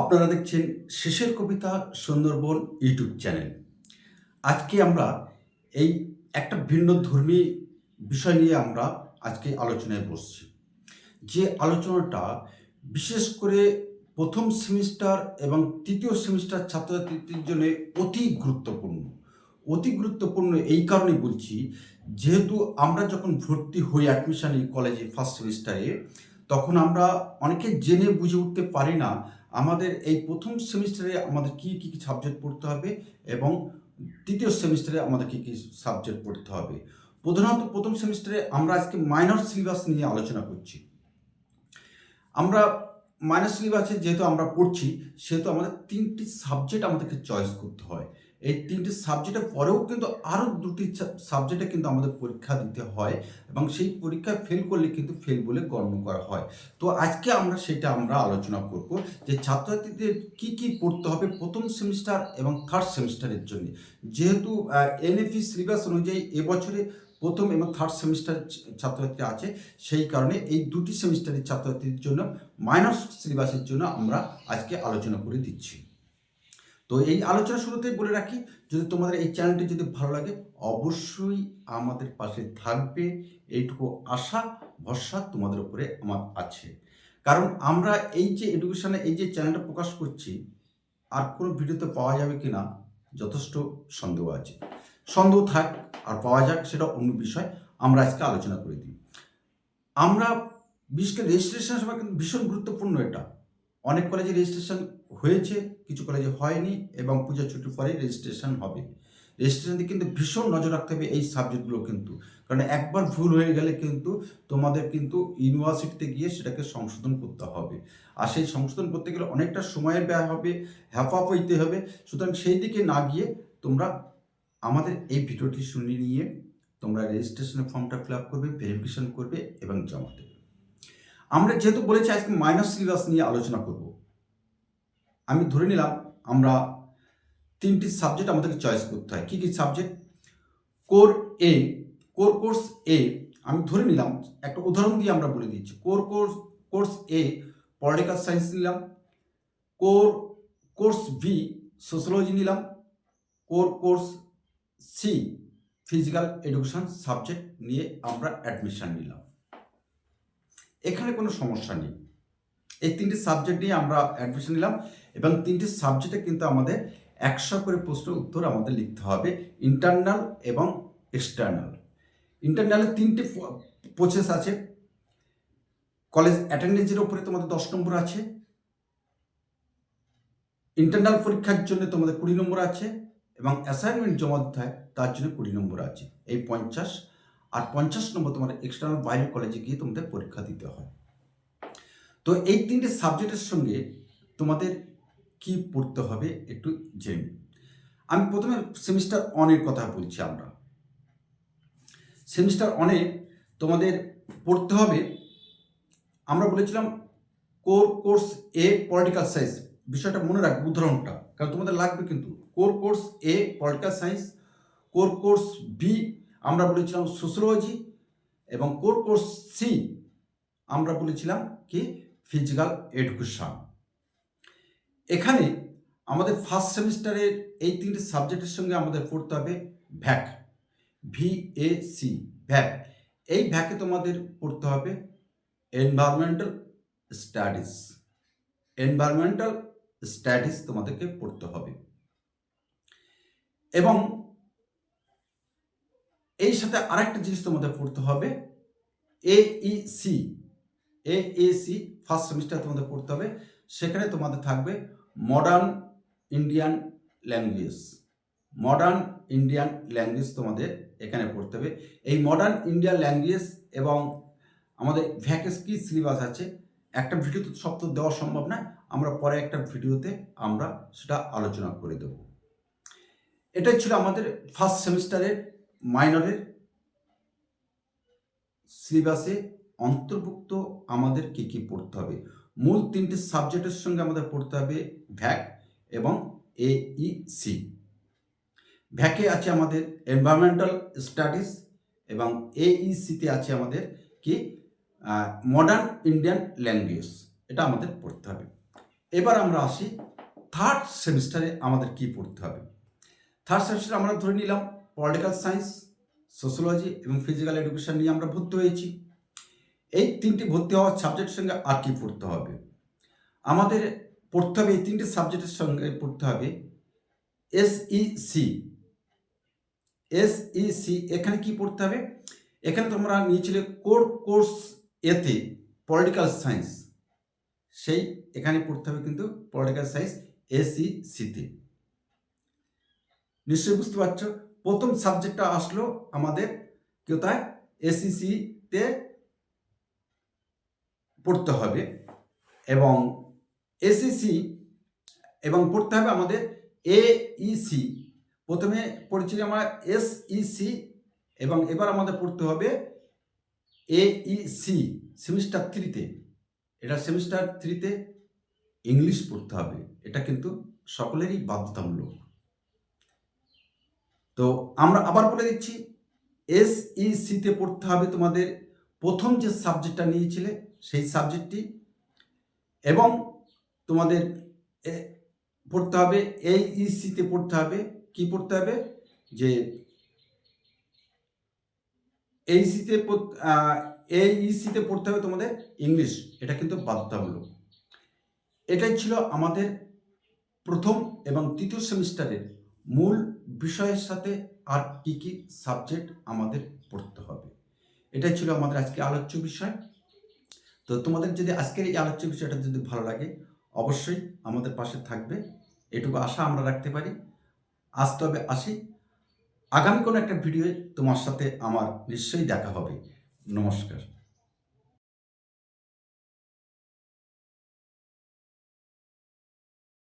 আপনারা দেখছেন শেষের কবিতা সুন্দরবন ইউটিউব চ্যানেল। আজকে আমরা এই একটা ভিন্ন ধর্মী বিষয় নিয়ে আমরা আজকে আলোচনায় বসছি। যে আলোচনাটা বিশেষ করে প্রথম সেমিস্টার এবং তৃতীয় সেমিস্টার ছাত্রছাত্রীদের জন্য অতি গুরুত্বপূর্ণ। অতি গুরুত্বপূর্ণ এই কারণে বলছি, যেহেতু আমরা যখন ভর্তি হই অ্যাডমিশন এই কলেজে ফার্স্ট সেমিস্টারে তখন আমরা অনেকে জেনে বুঝে উঠতে পারি না আমাদের এই প্রথম সেমিস্টারে আমাদের কি কি কি সাবজেক্ট পড়তে হবে এবং তৃতীয় সেমিস্টারে আমাদের কি কি সাবজেক্ট পড়তে হবে? প্রধানত প্রথম সেমিস্টারে আমরা আজকে মাইনর সিলেবাস নিয়ে আলোচনা করছি। আমরা মাইনর সিলেবাসে যেহেতু আমরা পড়ছি, সেহেতু আমাদের তিনটি সাবজেক্ট আমাদেরকে চয়েস করতে হয়। এই তিনটি সাবজেক্টের পরেও কিন্তু আরও দুটি সাবজেক্টে কিন্তু আমাদের পরীক্ষা দিতে হয় এবং সেই পরীক্ষায় ফেল করলে কিন্তু ফেল বলে গণ্য করা হয়। তো আজকে আমরা সেটা আমরা আলোচনা করব যে ছাত্রছাত্রীদের কি কি পড়তে হবে প্রথম সেমিস্টার এবং থার্ড সেমিস্টারের জন্য। যেহেতু এনএফি সিলেবাস অনুযায়ী এবছরে প্রথম এবং থার্ড সেমিস্টার ছাত্রছাত্রী আছে, সেই কারণে এই দুটি সেমিস্টারের ছাত্রছাত্রীর জন্য মাইনর সিলেবাসের জন্য আমরা আজকে আলোচনা করে দিচ্ছি। তো এই আলোচনা শুরুতেই বলে রাখি, যদি তোমাদের এই চ্যানেলটি যদি ভালো লাগে, অবশ্যই আমাদের পাশে থাকবে। এইটুকু আশা, ভরসা তোমাদের উপরে আমার আছে। কারণ আমরা এই যে এডুকেশনে এই যে চ্যানেলটা প্রকাশ করছি, আর কোনো ভিডিওতে পাওয়া যাবে কি না যথেষ্ট সন্দেহ আছে। সন্দেহ থাক, আর পাওয়া যাক, সেটা অন্য বিষয়। আমরা আজকে আলোচনা করে দিই। আমরা বিশেষ করে রেজিস্ট্রেশন সময় কিন্তু ভীষণ গুরুত্বপূর্ণ এটা। অনেক কলেজে রেজিস্ট্রেশন হয়েছে, কিছু কলেজে হয়নি এবং পূজা ছুটির পরে রেজিস্ট্রেশন হবে। রেজিস্ট্রেশন দিয়ে কিন্তু ভীষণ নজর রাখতে হবে এই সাবজেক্টগুলো কিন্তু। কারণ একবার ভুল হয়ে গেলে কিন্তু তোমাদের কিন্তু ইউনিভার্সিটিতে গিয়ে সেটাকে সংশোধন করতে হবে। আর সেই সংশোধন করতে গেলে অনেকটা সময়ের ব্যয় হবে হ্যাফাপ হইতে হবে। সুতরাং সেই দিকে না গিয়ে তোমরা আমাদের এই ভিডিওটি শুনে নিয়ে তোমরা রেজিস্ট্রেশনের ফর্মটা ফিল আপ করবে ভেরিফিকেশন করবে এবং জমা দেবে। আমরা যেহেতু বলেছি আজকে মাইনাস সিলেবাস নিয়ে আলোচনা করব আমি ধরে নিলাম আমরা তিনটি সাবজেক্ট আমাদেরকে চয়েস করতে হয়। কী কী subject? Core A, core course A, আমি ধরে নিলাম, একটা উদাহরণ দিয়ে আমরা বলে দিচ্ছি। Core course course A, political science নিলাম। কোর কোর্স বি সোশ্যোলজি নিলাম। Core course C, physical education subject নিয়ে আমরা অ্যাডমিশান নিলাম। এখানে কোনো সমস্যা নেই। এই তিনটি সাবজেক্ট নিয়ে আমরা অ্যাডমিশন নিলাম এবং তিনটি সাবজেক্টে কিন্তু আমাদের একশো করে প্রশ্ন উত্তর আমাদের লিখতে হবে ইন্টারনাল এবং এক্সটার্নাল ইন্টারনালে তিনটি প্রসেস আছে। কলেজ অ্যাটেন্ডেন্সের উপরে তোমাদের দশ নম্বর আছে। ইন্টারনাল পরীক্ষার জন্য তোমাদের কুড়ি নম্বর আছে এবং অ্যাসাইনমেন্ট জমা দিতে হয়, তার জন্য কুড়ি নম্বর আছে। এই পঞ্চাশ, আর পঞ্চাশ নম্বর তোমার এক্সটার্নাল বাইরে কলেজে গিয়ে তোমাদের পরীক্ষা দিতে হয়। তো এই তিনটে সাবজেক্টের সঙ্গে তোমাদের কি পড়তে হবে একটু জেনে আমি প্রথমে সেমিস্টার অনের কথা বলছি আমরা। সেমিস্টার অনে তোমাদের পড়তে হবে, আমরা বলেছিলাম core course A political science বিষয়টা মনে রাখবে, উদাহরণটা, কারণ তোমাদের লাগবে কিন্তু। Core course A political science core course B আমরা বলেছিলাম সোশ্যোলজি এবং কোর কোর্স সি আমরা বলেছিলাম কি ফিজিক্যাল এডুকেশন এখানে আমাদের ফার্স্ট সেমিস্টারের এই তিনটি সাবজেক্টের সঙ্গে আমাদের পড়তে হবে ভ্যাক ভি এ সি ভ্যাক এই ভ্যাকে তোমাদের পড়তে হবে এনভায়রনমেন্টাল স্টাডিজ এনভায়রনমেন্টাল স্টাডিজ তোমাদেরকে পড়তে হবে। এবং এই সাথে আরেকটা জিনিস তোমাদের পড়তে হবে A E C A A C first semester তোমাদের পড়তে হবে। সেখানে তোমাদের থাকবে modern Indian language modern Indian language তোমাদের এখানে পড়তে হবে। এই মডার্ন ইন্ডিয়ান ল্যাঙ্গুয়েজ এবং আমাদের ভ্যাকেস কি সিলেবাস আছে, একটা ভিডিও তো সব তো দেওয়া সম্ভব না, আমরা পরে একটা ভিডিওতে আমরা সেটা আলোচনা করে দেব। এটাই ছিল আমাদের ফার্স্ট সেমিস্টারের মাইনরের সিলেবাসে অন্তর্ভুক্ত আমাদের কী কী পড়তে হবে? মূল তিনটি সাবজেক্টের সঙ্গে আমাদের পড়তে হবে ভ্যাক এবং এইসি ভ্যাকে আছে আমাদের এনভায়রনমেন্টাল স্টাডিজ এবং এইসিতে আছে আমাদের কি মডার্ন ইন্ডিয়ান ল্যাঙ্গুয়েজ এটা আমাদের পড়তে হবে। এবার আমরা আসি থার্ড সেমিস্টারে আমাদের কি পড়তে হবে। থার্ড সেমিস্টারে আমরা ধরে নিলাম পলিটিক্যাল সায়েন্স সোশ্যোলজি এবং ফিজিক্যাল এডুকেশন নিয়ে আমরা ভর্তি হয়েছি। এই তিনটি ভর্তি হওয়ার সাবজেক্টের সঙ্গে আর কি পড়তে হবে? আমাদের পড়তে হবে এই তিনটি সাবজেক্টের সঙ্গে পড়তে হবে এসইসি এসইসি এখানে কি পড়তে হবে? এখানে তোমরা নিয়েছিলে কোর কোর্স এতে পলিটিক্যাল সায়েন্স। সেই এখানে পড়তে হবে কিন্তু পলিটিক্যাল সায়েন্স এসইসিতে নিশ্চয়ই বুঝতে পারছ? প্রথম সাবজেক্টটা আসলো আমাদের কোথায়? এসইসিতে পড়তে হবে এবং এসিসি এবং পড়তে হবে আমাদের এইসি প্রথমে পড়েছি আমরা এসইসি এবং এবার আমাদের পড়তে হবে এইসি সেমিস্টার থ্রিতে এটা সেমিস্টার থ্রিতে ইংলিশ পড়তে হবে। এটা কিন্তু সকলেরই বাধ্যতামূলক। তো আমরা আবার বলে দিচ্ছি এসইসিতে পড়তে হবে তোমাদের প্রথম যে সাবজেক্টটা নিয়েছিলে সেই সাবজেক্টটি এবং তোমাদের পড়তে হবে এই ইসিতে পড়তে হবে, কি পড়তে হবে? যে এই সিতে এই ইসিতে পড়তে হবে তোমাদের ইংলিশ, এটা কিন্তু বাধ্যতামূলক। এটাই ছিল আমাদের প্রথম এবং তৃতীয় সেমিস্টারের মূল বিষয়ের সাথে আর কি কি সাবজেক্ট আমাদের পড়তে হবে। এটাই ছিল আমাদের আজকে আলোচ্য বিষয়। তো তোমাদের যদি আজকের এই আলোচ্য বিষয়টা যদি ভালো লাগে, অবশ্যই আমাদের পাশে থাকবে। এটুকু আশা আমরা রাখতে পারি। আজ তবে আসি। আগামী কোনো একটা ভিডিওয়ে তোমার সাথে আমার নিশ্চয়ই দেখা হবে। নমস্কার।